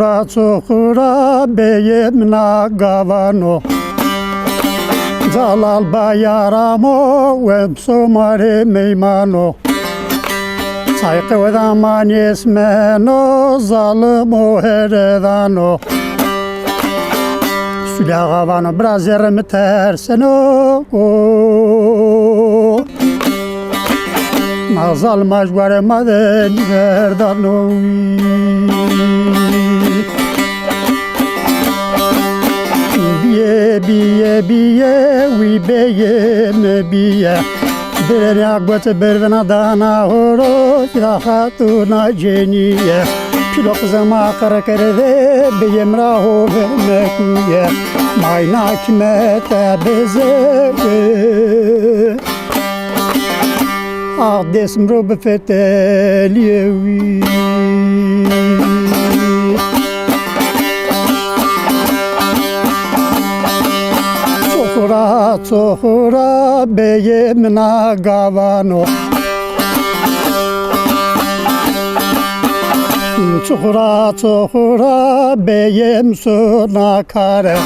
çukura çukura beyim nagavano. Zalal bayaramo ve sumari meymano. Saykı ve zaman esmeno zalimo heredano. Sülagavano biraz yerimi terseno Nazal majvare maden verdanovi Biye biye biye vi beye me biye. Bere agwete bervena dana horo ya hatuna jeniye Pilo kızıma kara kerede beyem raho vermekuye Mayna kime tebeze Desim robe feteliyevi Çokura çokura beyim nagavano. Çokura çokura beyim suna kare.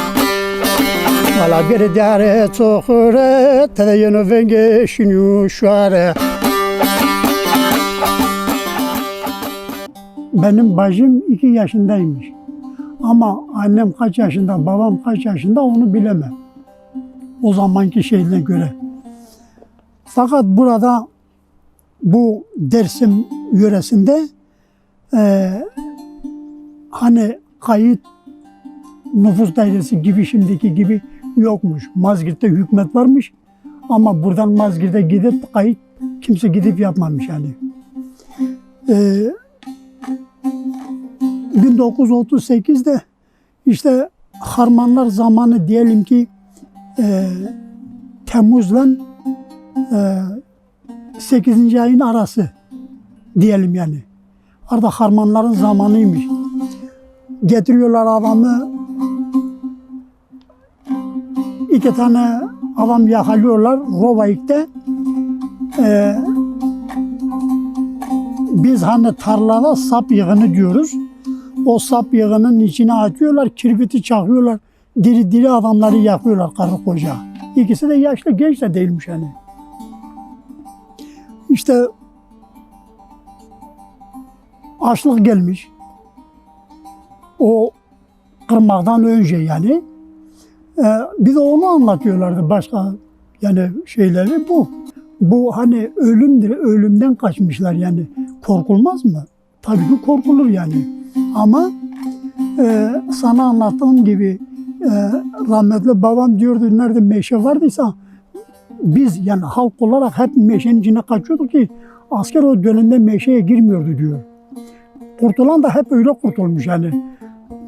Valla bir dare çokure Tedeyunu venge şinu şuare Benim bacım iki yaşındaymış. Ama annem kaç yaşında, babam kaç yaşında onu bilemem. O zamanki şeyine göre. Fakat burada bu Dersim yöresinde eee, hani kayıt nüfus dairesi gibi şimdiki gibi yokmuş. Mazgirt'te hükümet varmış ama buradan Mazgirt'e gidip kayıt kimse gidip yapmamış yani. Ee, 1938'de işte Harmanlar zamanı diyelim ki e, Temmuz'la e, 8. ayın arası diyelim yani. Arada Harmanların zamanıymış. Getiriyorlar adamı iki tane adam yakalıyorlar Rovaik'te. Ee, biz hani tarlada sap yığını diyoruz. O sap yığının içine atıyorlar, kirbiti çakıyorlar. Diri diri adamları yakıyorlar karı koca. İkisi de yaşlı genç de değilmiş hani. İşte açlık gelmiş. O kırmaktan önce yani. Ee, bir de onu anlatıyorlardı başka yani şeyleri bu. Bu hani ölümdür, ölümden kaçmışlar yani. Korkulmaz mı? Tabii ki korkulur yani. Ama e, sana anlattığım gibi e, rahmetli babam diyordu nerede meşe vardıysa biz yani halk olarak hep meşenin içine kaçıyorduk ki asker o dönemde meşeye girmiyordu diyor. Kurtulan da hep öyle kurtulmuş yani.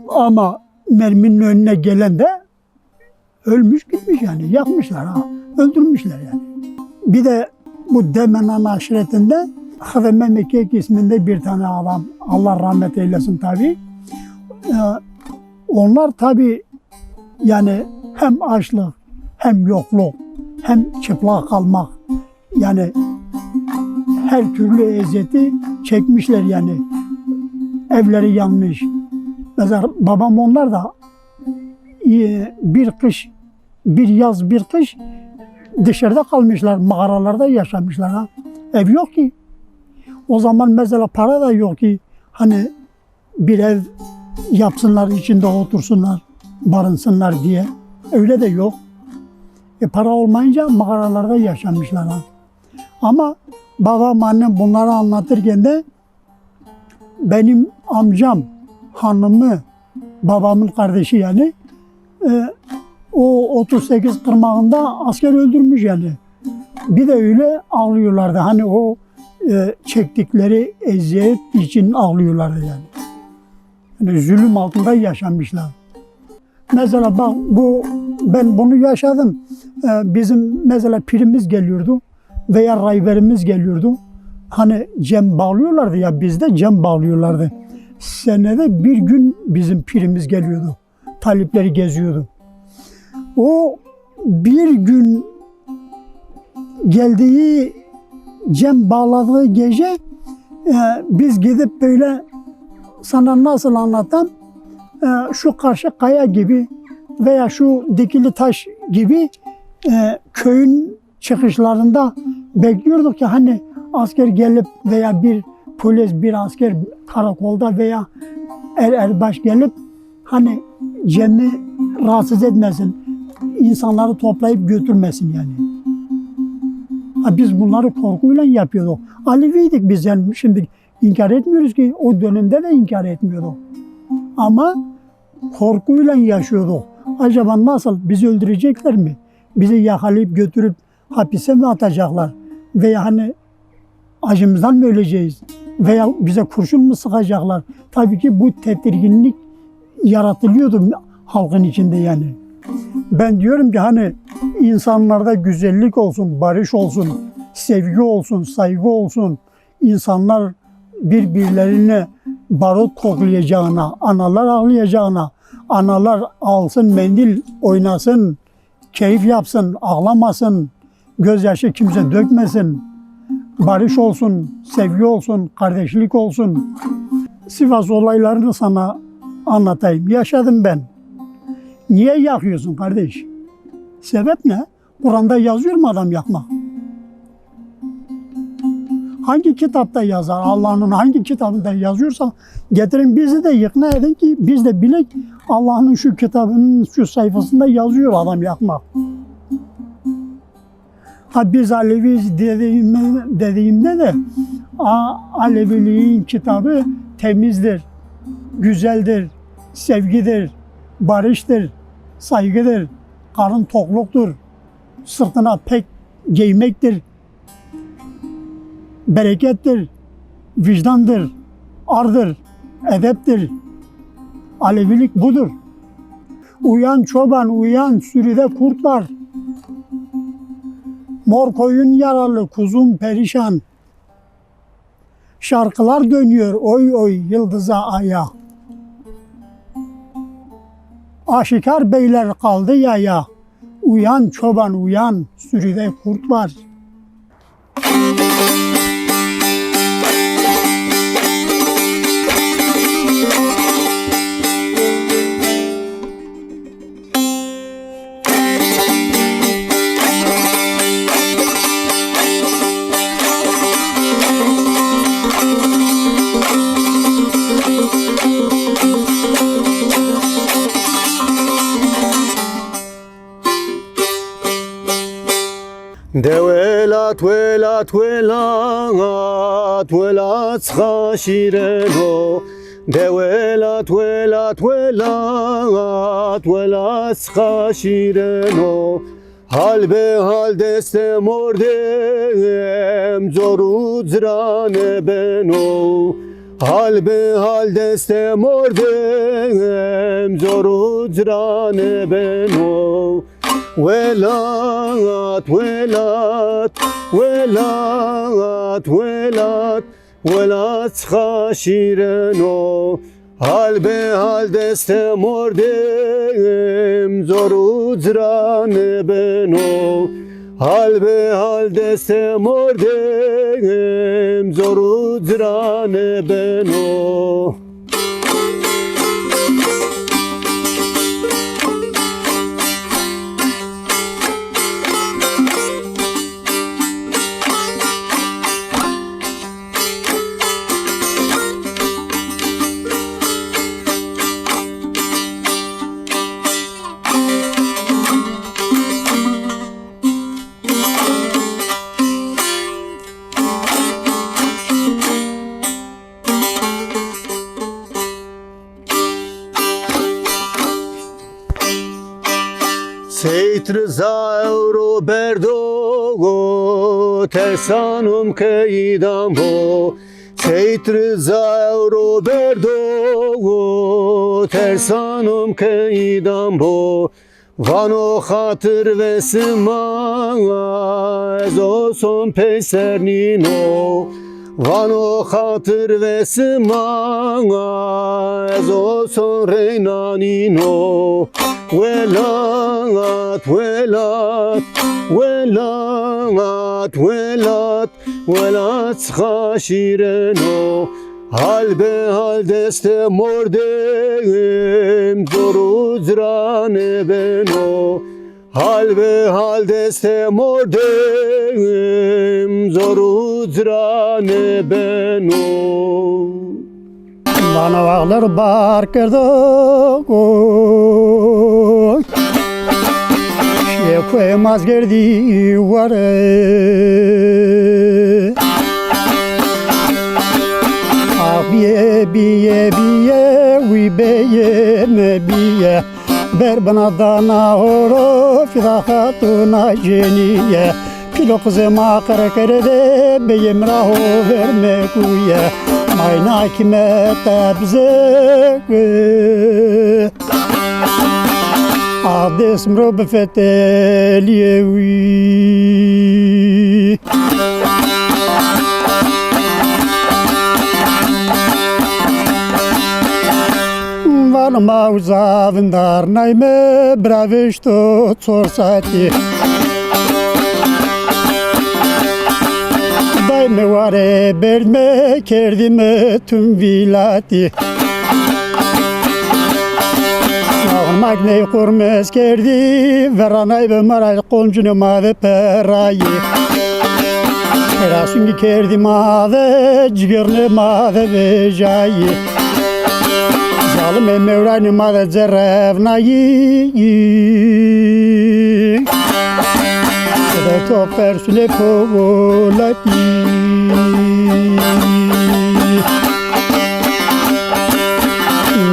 Ama merminin önüne gelen de ölmüş gitmiş yani. Yakmışlar ha. Öldürmüşler yani. Bir de bu Demenan aşiretinde Hademe Mekek isminde bir tane adam. Allah rahmet eylesin tabi. onlar tabi yani hem açlık hem yokluk hem çıplak kalmak yani her türlü eziyeti çekmişler yani. Evleri yanmış. Mesela babam onlar da e, bir kış, bir yaz, bir kış dışarıda kalmışlar, mağaralarda yaşamışlar. Ha. Ev yok ki. O zaman mesela para da yok ki. Hani bir ev yapsınlar, içinde otursunlar, barınsınlar diye. Öyle de yok. E para olmayınca mağaralarda yaşamışlar. Ha. Ama babam, annem bunları anlatırken de benim amcam, hanımı, babamın kardeşi yani e, o 38 kırmağında asker öldürmüş yani. Bir de öyle ağlıyorlardı. Hani o e, çektikleri eziyet için ağlıyorlardı yani. yani. Zulüm altında yaşamışlar. Mesela bak bu ben bunu yaşadım. E, bizim mesela pirimiz geliyordu veya rayberimiz geliyordu. Hani cem bağlıyorlardı ya bizde cem bağlıyorlardı. Senede bir gün bizim pirimiz geliyordu. Talipleri geziyordu. O bir gün geldiği cem bağladığı gece e, biz gidip böyle sana nasıl anlatam? Ee, şu karşı kaya gibi veya şu dikili taş gibi e, köyün çıkışlarında bekliyorduk ki hani asker gelip veya bir polis bir asker karakolda veya er erbaş gelip hani cemi rahatsız etmesin, insanları toplayıp götürmesin yani. Ha, biz bunları korkuyla yapıyorduk. Aleviydik biz yani şimdi inkar etmiyoruz ki o dönemde de inkar etmiyorduk. Ama korkuyla yaşıyorduk. Acaba nasıl bizi öldürecekler mi? Bizi yakalayıp götürüp hapise mi atacaklar? Veya hani acımızdan mı öleceğiz? Veya bize kurşun mu sıkacaklar? Tabii ki bu tedirginlik yaratılıyordu halkın içinde yani. Ben diyorum ki hani insanlarda güzellik olsun, barış olsun, sevgi olsun, saygı olsun. İnsanlar birbirlerine barut koklayacağına, analar ağlayacağına, analar alsın mendil oynasın, keyif yapsın, ağlamasın, gözyaşı kimse dökmesin. Barış olsun, sevgi olsun, kardeşlik olsun. Sivas olaylarını sana anlatayım. Yaşadım ben. Niye yakıyorsun kardeş? Sebep ne? Kur'an'da yazıyor mu adam yakmak? Hangi kitapta yazar? Allah'ın hangi kitabında yazıyorsa getirin bizi de ikna edin ki biz de bilek Allah'ın şu kitabının şu sayfasında yazıyor adam yakmak. Ha biz Aleviyiz dediğimde, dediğimde de Aleviliğin kitabı temizdir, güzeldir, sevgidir, barıştır, saygıdır, karın tokluktur, sırtına pek giymektir, berekettir, vicdandır, ardır, edeptir. Alevilik budur. Uyan çoban, uyan sürüde kurt var. Mor koyun yaralı, kuzum perişan. Şarkılar dönüyor oy oy yıldıza aya. Aşikar beyler kaldı yaya. Uyan çoban uyan, sürüde kurt var. tuela, tuela tscha shireno. Devela tuela, tuela, tuela tscha shireno. Hal be hal deste mordem, zoru zrane beno. Hal be hal deste mordem, zoru zrane beno. Velat, velat, velat, velat, velat haşireno. Hal be hal deste mordem, zor uzrane beno. Hal be hal deste mordem, zor uzrane beno. Berdo Tersanum keydam ho Seyt Rıza Euro Berdo Tersanum keydam ho Vano hatır ve sıma Ezo son peyser nino Vano Hal ve halde semordem zor udrane ben o. Manavaklar bar kırdık o. Şekwe mazgerdi vare. Ah biye biye, biye, biye, biye, biye, biye, biye, biye, biye, biye, biye, Ber bana dana horo Fida hatuna jeniye Pilo kızıma kara kere de Beyim raho verme kuye. Mayna kime tebze Ades mro befeteliye uy Valma uzavindar najme bravišto corsati Daj me vare berdme kerdime tüm vilati. Magne kurmes kerdi veranay be maray koncunu mave perayi Perasungi kerdi mave cigerne mave vejayi Zalim mevlani mave zerevnayi Sede to persule povolati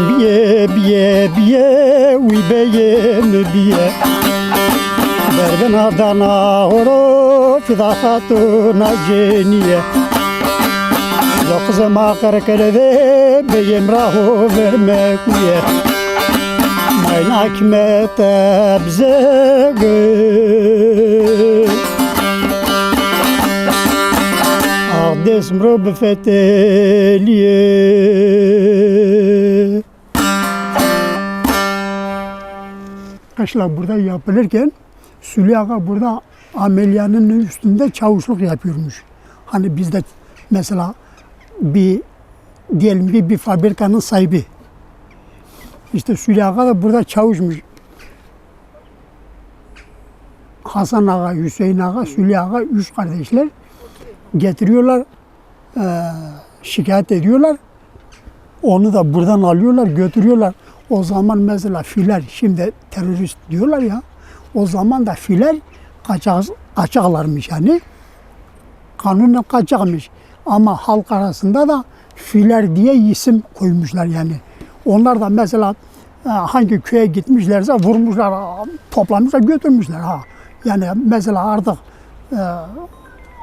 biye biye biye uy beye mi biye. Berben adana horo fida hatuna ceniye Yo kızıma kara de beyim raho verme kuye Mayna kime tebze gö Ades mro befeteliye Kaşlar burada yapılırken Süleyha Ağa burada ameliyanın üstünde çavuşluk yapıyormuş. Hani bizde mesela bir diyelim ki bir fabrikanın sahibi. İşte Süleyha Ağa da burada çavuşmuş. Hasan Ağa, Hüseyin Ağa, Süleyha Ağa üç kardeşler getiriyorlar, eee, şikayet ediyorlar. Onu da buradan alıyorlar, götürüyorlar. O zaman mesela filer, şimdi terörist diyorlar ya, o zaman da filer kaçak, kaçaklarmış yani. Kanunen kaçakmış. Ama halk arasında da filer diye isim koymuşlar yani. Onlar da mesela e, hangi köye gitmişlerse vurmuşlar, toplamışlar, götürmüşler ha. Yani mesela artık e,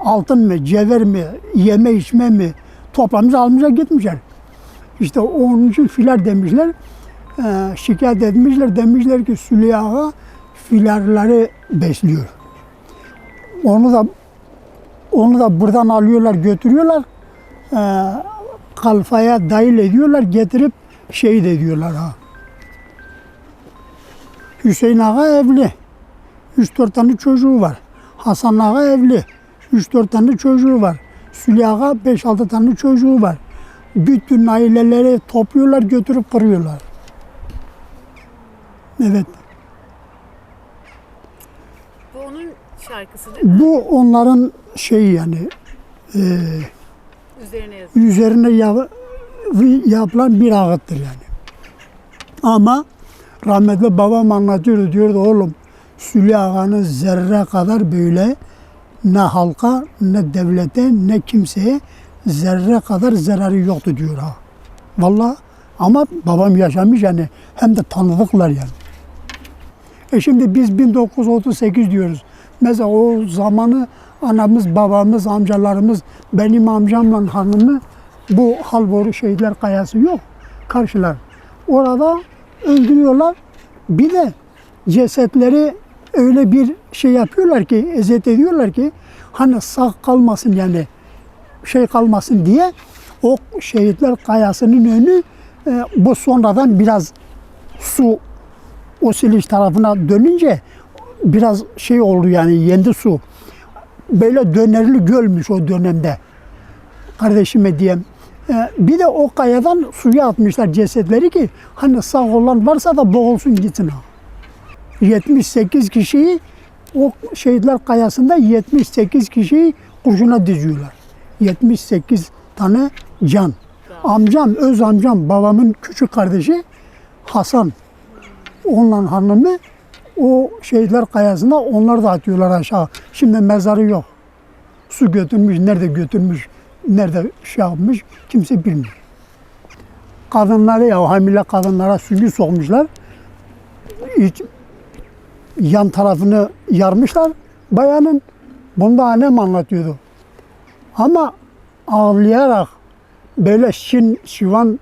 altın mı, cevher mi, yeme içme mi toplamış almışlar gitmişler. İşte onun için filer demişler. Ee, şikayet etmişler. Demişler ki Süleyha filerleri besliyor. Onu da onu da buradan alıyorlar, götürüyorlar. Ee, kalfaya dahil ediyorlar, getirip şehit ediyorlar ha. Hüseyin Ağa evli. 3-4 tane çocuğu var. Hasan Ağa evli. 3-4 tane çocuğu var. Süleyha Ağa 5-6 tane çocuğu var. Bütün aileleri topluyorlar, götürüp kırıyorlar. Evet. Bu onun şarkısı değil mi? Bu onların şeyi yani e, Üzerine yazıyor. üzerine ya- yapılan bir ağıttır yani. Ama rahmetli babam anlatıyordu diyordu oğlum Süleyha Ağa'nın zerre kadar böyle ne halka ne devlete ne kimseye zerre kadar zararı yoktu diyor ha. Vallahi ama babam yaşamış yani hem de tanıdıklar yani. E şimdi biz 1938 diyoruz. Mesela o zamanı anamız, babamız, amcalarımız, benim amcamla hanımı bu Halboru Şehitler Kayası yok. Karşılar. Orada öldürüyorlar. Bir de cesetleri öyle bir şey yapıyorlar ki, eziyet ediyorlar ki hani sağ kalmasın yani şey kalmasın diye o şehitler kayasının önü e, bu sonradan biraz su o siliş tarafına dönünce biraz şey oldu yani yendi su. Böyle dönerli gölmüş o dönemde. Kardeşime diyeyim Ee, bir de o kayadan suya atmışlar cesetleri ki hani sağ olan varsa da boğulsun gitsin ha. 78 kişiyi o şehitler kayasında 78 kişiyi kurşuna diziyorlar. 78 tane can. Amcam, öz amcam, babamın küçük kardeşi Hasan. Onunla hanımı o şehitler kayasında onlar da atıyorlar aşağı. Şimdi mezarı yok. Su götürmüş, nerede götürmüş, nerede şey yapmış kimse bilmiyor. Kadınları ya hamile kadınlara süngü sokmuşlar. İç, yan tarafını yarmışlar bayanın. Bunu da annem anlatıyordu. Ama ağlayarak böyle şin, şivan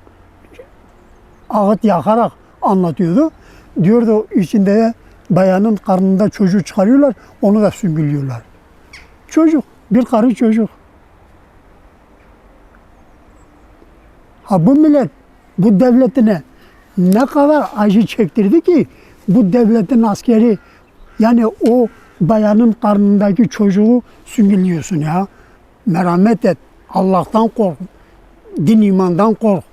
ağıt yakarak anlatıyordu. Diyordu içinde bayanın karnında çocuğu çıkarıyorlar, onu da süngülüyorlar. Çocuk, bir karı çocuk. Ha bu millet bu devletine ne kadar acı çektirdi ki bu devletin askeri yani o bayanın karnındaki çocuğu süngülüyorsun ya. Merhamet et. Allah'tan kork. Din imandan kork.